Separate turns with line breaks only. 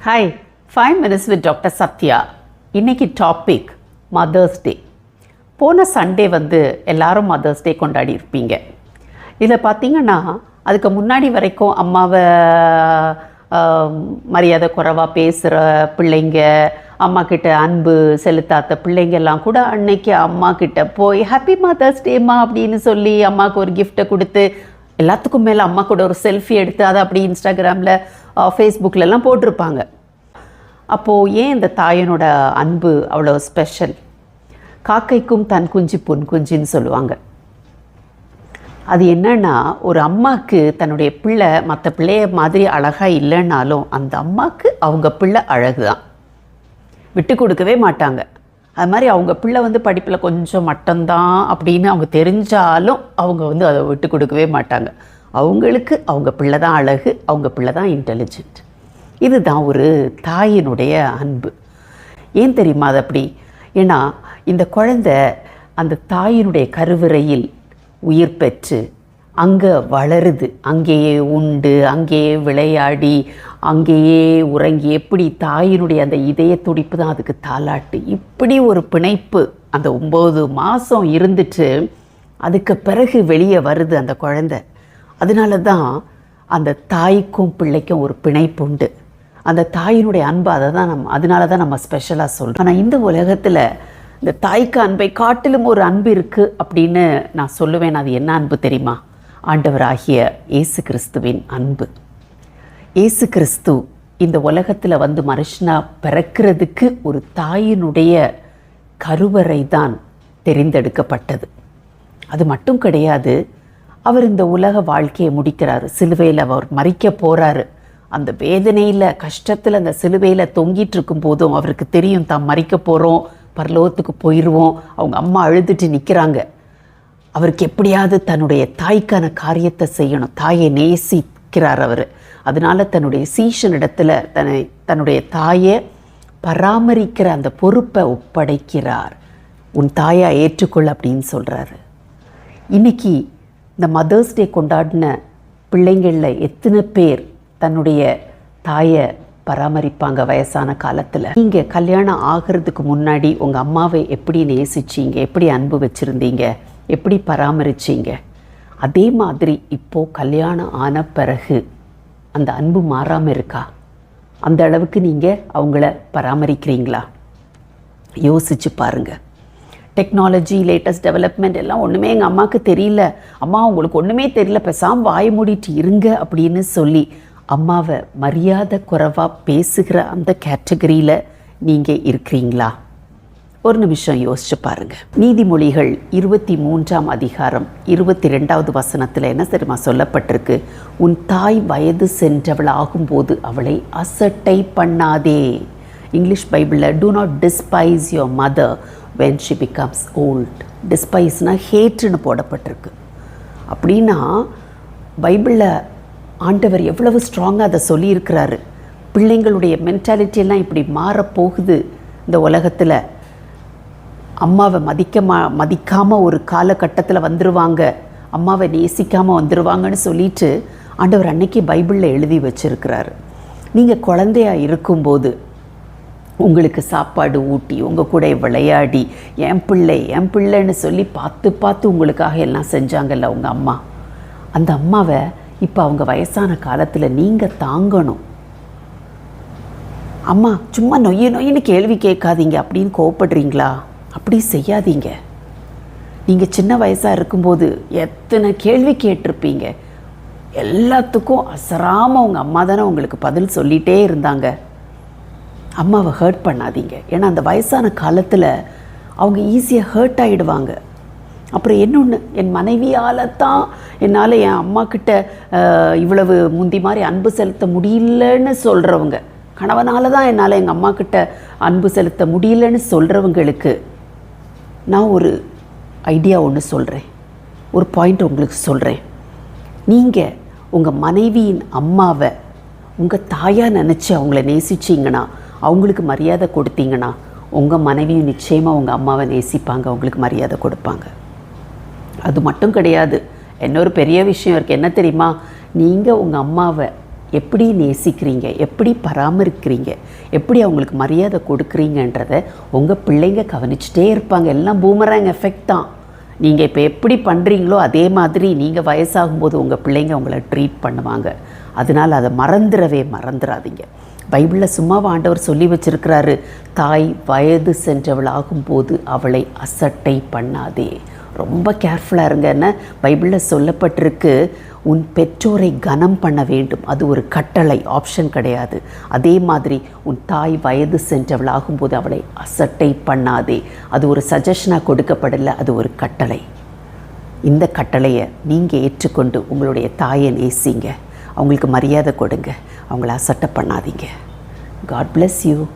Hi five minutes with doctor Sathya இன்னைக்கு topic mother's day போன Sunday வந்து எல்லாரும் மதர்ஸ் டே கொண்டாடி இருப்பீங்க. இதில் பார்த்தீங்கன்னா அதுக்கு முன்னாடி வரைக்கும் அம்மாவை ஆஹ், மரியாதை குறைவாக பேசுகிற பிள்ளைங்க அம்மா கிட்ட அன்பு செலுத்தாத பிள்ளைங்கெல்லாம் கூட அன்னைக்கு அம்மா கிட்ட போய் ஹாப்பி மதர்ஸ் டேம்மா அப்படின்னு சொல்லி அம்மாவுக்கு ஒரு கிஃப்ட்டை கொடுத்து எல்லாத்துக்கும் மேலே அம்மா கூட ஒரு செல்ஃபி எடுத்து அதை அப்படி இன்ஸ்டாகிராமில் ஃபேஸ்புக்கிலலாம் போட்டிருப்பாங்க. அப்போது ஏன் இந்த தாயனோட அன்பு அவ்வளோ ஸ்பெஷல் காக்கைக்கும் தன் குஞ்சு பொன் குஞ்சுன்னு சொல்லுவாங்க. அது என்னன்னா ஒரு அம்மாவுக்கு தன்னுடைய பிள்ளை மற்ற பிள்ளைய மாதிரி அழகாக இல்லைன்னாலும் அந்த அம்மாவுக்கு அவங்க பிள்ளை அழகு தான் விட்டு கொடுக்கவே மாட்டாங்க. அது மாதிரி அவங்க பிள்ளை வந்து படிப்பில் கொஞ்சம் மட்டம்தான் அப்படின்னு அவங்க தெரிஞ்சாலும் அவங்க வந்து அதை விட்டு கொடுக்கவே மாட்டாங்க. அவங்களுக்கு அவங்க பிள்ளை தான் அழகு அவங்க பிள்ளை தான் இன்டெலிஜென்ட் இதுதான் ஒரு தாயினுடைய அன்பு. ஏன் தெரியுமா அது அப்படி? ஏன்னா இந்த குழந்தை அந்த தாயினுடைய கருவறையில் உயிர் பெற்று அங்கே வளருது. அங்கேயே உண்டு அங்கேயே விளையாடி அங்கேயே உறங்கி எப்படி தாயினுடைய அந்த இதய துடிப்பு தான் அதுக்கு தாலாட்டு இப்படி ஒரு பிணைப்பு அந்த ஒம்பது மாதம் இருந்துட்டு அதுக்கு பிறகு வெளியே வருது அந்த குழந்தை. அதனால தான் அந்த தாய்க்கும் பிள்ளைக்கும் ஒரு பிணைப்பு உண்டு. அந்த தாயினுடைய அன்பு அதை தான் நம்ம அதனால தான் நம்ம ஸ்பெஷலாக சொல்கிறோம் ஆனால் இந்த உலகத்தில் இந்த தாய்க்கு அன்பை காட்டிலும் ஒரு அன்பு இருக்குது அப்படின்னு நான் சொல்லுவேன். அது என்ன அன்பு தெரியுமா? ஆண்டவராகிய இயேசு கிறிஸ்துவின் அன்பு. இயேசு கிறிஸ்து இந்த உலகத்தில் வந்து மனுஷனா பிறக்கிறதுக்கு ஒரு தாயினுடைய கருவறை தான் தெரிந்தெடுக்கப்பட்டது. அது மட்டும் கிடையாது அவர் இந்த உலக வாழ்க்கையை முடிக்கிறார். சிலுவையில் அவர் மறிக்க போகிறாரு அந்த வேதனையில் கஷ்டத்தில் அந்த சிலுவையில் தொங்கிட்டு இருக்கும் போதும் அவருக்கு தெரியும் தான் மறிக்க போகிறோம் பரலோகத்துக்கு போயிடுவோம் அவங்க அம்மா அழுதுட்டு நிற்கிறாங்க அவருக்கு எப்படியாவது தன்னுடைய தாய்க்கான காரியத்தை செய்யணும். தாயை நேசிக்கிறார் அவர். அதனால தன்னுடைய சீஷனிடத்தில் தன்னை தன்னுடைய தாயை பராமரிக்கிற அந்த பொறுப்பை ஒப்படைக்கிறார். உன் தாயை ஏற்றுக்கொள் அப்படின்னு சொல்கிறாரு இன்னைக்கு இந்த மதர்ஸ் டே கொண்டாடின பிள்ளைங்களில் எத்தனை பேர் தன்னுடைய தாயை பராமரிப்பாங்க வயசான காலத்தில்? நீங்கள் கல்யாணம் ஆகிறதுக்கு முன்னாடி உங்கள் அம்மாவை எப்படி நேசிச்சீங்க? எப்படி அன்பு வச்சுருந்தீங்க? எப்படி பராமரிச்சீங்க? அதே மாதிரி இப்போது கல்யாணம் ஆன பிறகு அந்த அன்பு மாறாமல் இருக்கா? அந்த அளவுக்கு நீங்கள் அவங்கள பராமரிக்கிறீங்களா? யோசிச்சு பாருங்க. டெக்னாலஜி லேட்டஸ்ட் டெவலப்மெண்ட் எல்லாம் ஒன்றுமே எங்கள் அம்மாவுக்கு தெரியல. அம்மா உங்களுக்கு ஒன்றுமே தெரியல. பேசாம வாய மூடிட்டு இருங்க அப்படின்னு சொல்லி அம்மாவை மரியாதை குறைவாக பேசுகிற அந்த கேட்டகரியில் நீங்கள் இருக்கிறீங்களா? ஒரு நிமிஷம் யோசிச்சு பாருங்க. நீதிமொழிகள் இருபத்தி மூன்றாம் அதிகாரம் இருபத்தி ரெண்டாவது வசனத்தில் என்ன தெரியுமா சொல்லப்பட்டிருக்கு? உன் தாய் வயது சென்றவள் ஆகும்போது அவளை அசட்டை பண்ணாதே. இங்கிலீஷ் பைபிளில் do not despise your mother when she becomes old டிஸ்பைஸ்னால் ஹேட்ருன்னு போடப்பட்டிருக்கு. அப்படின்னா பைபிளில் ஆண்டவர் எவ்வளவு ஸ்ட்ராங்காக அதை சொல்லியிருக்கிறாரு. பிள்ளைங்களுடைய மென்டாலிட்டியெல்லாம் இப்படி மாறப்போகுது இந்த உலகத்தில். அம்மாவை மதிக்க மா மதிக்காமல் ஒரு காலகட்டத்தில் வந்துடுவாங்க அம்மாவை நேசிக்காமல் வந்துடுவாங்கன்னு சொல்லிட்டு ஆண்டவர் அன்னைக்கு பைபிளில் எழுதி வச்சுருக்கிறாரு. நீங்கள் குழந்தையா இருக்கும்போது உங்களுக்கு சாப்பாடு ஊட்டி உங்கள் கூட விளையாடி என் பிள்ளை என் பிள்ளைன்னு சொல்லி பார்த்து பார்த்து உங்களுக்காக எல்லாம் செஞ்சாங்கல்ல உங்கள் அம்மா? அந்த அம்மாவை இப்போ அவங்க வயசான காலத்தில் நீங்கள் தாங்கணும். அம்மா சும்மா நொய்ய நொய்யன்னு கேள்வி கேட்காதீங்க அப்படின்னு கோவப்படுறீங்களா? அப்படி செய்யாதீங்க. நீங்கள் சின்ன வயசாக இருக்கும்போது எத்தனை கேள்வி கேட்டிருப்பீங்க. எல்லாத்துக்கும் அசராமல் உங்கள் அம்மா தானே உங்களுக்கு பதில் சொல்லிகிட்டே இருந்தாங்க. அம்மாவை ஹர்ட் பண்ணாதீங்க. ஏன்னா அந்த வயசான காலத்தில் அவங்க ஈஸியாக ஹர்ட் ஆகிடுவாங்க அப்புறம் இன்னொன்று என் மனைவியால் தான் என்னால் என் அம்மா கிட்ட இவ்வளவு முந்தி மாதிரி அன்பு செலுத்த முடியலன்னு சொல்கிறவங்க கணவனால் தான் என்னால் எங்கள் அம்மா கிட்ட அன்பு செலுத்த முடியலன்னு சொல்கிறவங்களுக்கு நான் ஒரு ஐடியா ஒன்று சொல்கிறேன் ஒரு பாயிண்ட் உங்களுக்கு சொல்கிறேன் நீங்கள் உங்கள் மனைவியின் அம்மாவை உங்கள் தாயாக நினச்சி அவங்கள நேசிச்சிங்கன்னா அவங்களுக்கு மரியாதை கொடுத்தீங்கன்னா உங்கள் மனைவியும் நிச்சயமாக உங்கள் அம்மாவை நேசிப்பாங்க அவங்களுக்கு மரியாதை கொடுப்பாங்க. அது மட்டும் கிடையாது. இன்னொரு பெரிய விஷயம் இருக்குது என்ன தெரியுமா? நீங்கள் உங்கள் அம்மாவை எப்படி நேசிக்கிறீங்க? எப்படி பராமரிக்கிறீங்க? எப்படி அவங்களுக்கு மரியாதை கொடுக்குறீங்கன்றத உங்கள் பிள்ளைங்க கவனிச்சுட்டே இருப்பாங்க. எல்லாம் பூமராங் எஃபெக்ட் தான். நீங்கள் இப்போ எப்படி பண்ணுறீங்களோ அதே மாதிரி நீங்கள் வயசாகும்போது உங்கள் பிள்ளைங்க உங்களை ட்ரீட் பண்ணுவாங்க. அதனால் அதை மறந்துடவே மறந்துடாதீங்க. பைபிளில் சும்மா ஆண்டவர் சொல்லி வச்சிருக்கிறாரு தாய் வயது சென்றவள் ஆகும்போது அவளை அசட்டை பண்ணாதே. ரொம்ப கேர்ஃபுல்லாக இருங்கன்னு பைபிளில் சொல்லப்பட்டிருக்கு உன் பெற்றோரை கனம் பண்ண வேண்டும். அது ஒரு கட்டளை ஆப்ஷன் கிடையாது. அதே மாதிரி உன் தாய் வயது சென்றவள் ஆகும்போது அவளை அசட்டை பண்ணாதே. அது ஒரு சஜஷனாக கொடுக்கப்படலை அது ஒரு கட்டளை. இந்த கட்டளையை நீங்கள் ஏற்றுக்கொண்டு உங்களுடைய தாயை நேசிங்க. அவங்களுக்கு மரியாதை கொடுங்க. அவங்கள அசட்டை பண்ணாதீங்க. God bless you